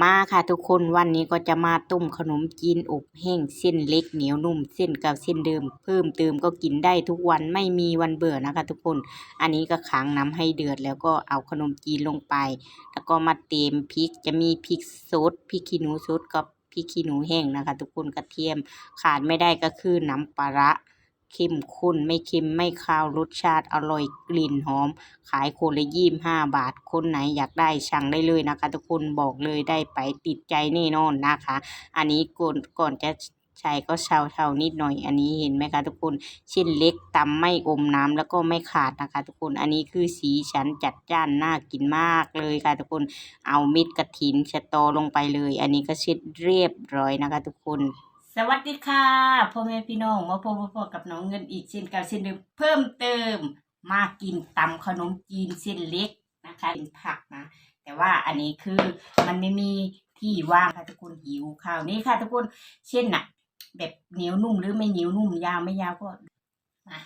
มาค่ะทุกคนวันนี้ก็จะมาต้มขนมจีนอบแห้งเส้นเล็กเหนียวนุ่มเส้นกับเส้นเดิม เพิ่มเติมก็กินได้ทุกวันไม่มีวันเบื่อนะคะ ทุกคน อันนี้ก็ขังน้ำให้เดือดแล้วก็เอาขนมจีนลงไป แล้วก็มาเต็มพริกจะมีพริกสดพริกขี้หนูสดกับพริกขี้หนูแห้งนะคะ ทุกคนกระเทียมขาดไม่ได้ก็คือน้ำปลาร้า เข้มข้นไม่เค็มไม่คาวรสชาติอร่อยกลิ่นหอม ขายคนละยี่ห้าบาท คนไหนอยากได้สั่งได้เลยนะคะ ทุกคนบอกเลยได้ไปติดใจแน่นอนนะคะ อันนี้ก่อนก่อนจะใช้ก็เชาเทานิดหน่อยอันนี้เห็นไหมคะทุกคนชิ้นเล็กตำไม่อมน้ำแล้วก็ไม่ขาดนะคะ ทุกคนอันนี้คือสีสันจัดจ้านน่ากินมากเลยค่ะทุกคนเอาม็ดกระถินสตอลงไปเลย อันนี้ก็เช็ดเรียบร้อยนะคะ ทุกคน สวัสดีค่ะพ่อแม่พี่น้องมาพบพ่อกับน้องเงินอีกเช่นเก่าเช่นเดิมเพิ่มเติมมากินตำขนมจีนเส้นเล็กนะคะเป็นผักนะแต่ว่าอันนี้คือมันไม่มีที่ว่างค่ะทุกคนหิวข้าวนี่ค่ะทุกคนเช่นน่ะ แบบเหนียวนุ่มหรือไม่เหนียวนุ่มยาวไม่ยาวก็มา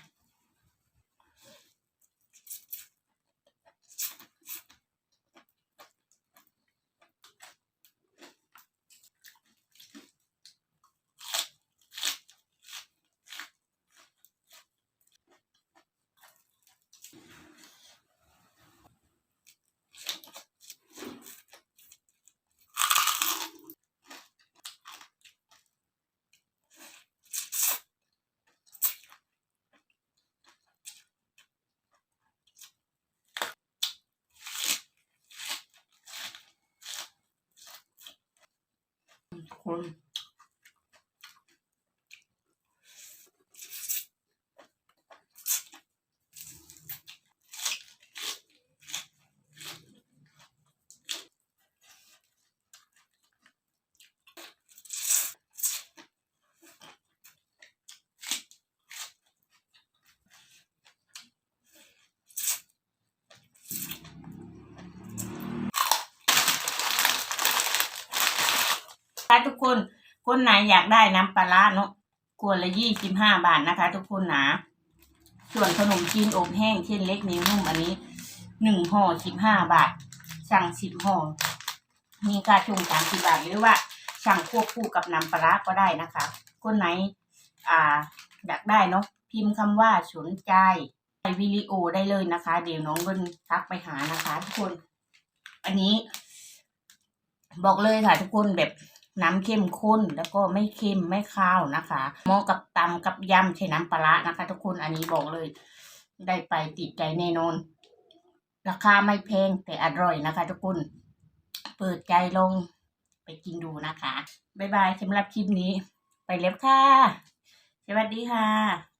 ค นถ้าทุกคนคนไหนอยากได้น้ำปลาร้าเนาะขวดละยี่สิบห้าบาทนะคะ ทุกคนนะส่วนขนมจีนอบแห้งเช่นเล็กนิ้วนุ่มอันนี้หนึ่งห่อสิบห้าบาท สั่งสิบห่อมีค่าชงสามสิบาทหรือว่าสั่งควบคู่กับน้ำปลาร้าก็ได้นะคะ คนไหนอ่าอยากได้เนาะพิมพ์คำว่าสนใจในวิดีโอได้เลยนะคะ เดี๋ยวน้องเบิ้ลทักไปหานะคะ ทุกคน อันนี้ บอกเลยค่ะทุกคนแบบ น้ำเข้มข้นแล้วก็ไม่เค็มไม่ข้าวนะคะเหมาะกับตำกับยำใช้น้ำปลาร้านะคะ ทุกคนอันนี้บอกเลย ได้ไปติดใจแน่นอน ราคาไม่แพงแต่อร่อยนะคะ ทุกคน เปิดใจลงไปกินดูนะคะ บ๊ายบายสำหรับคลิปนี้ ไปแล้วค่ะ สวัสดีค่ะ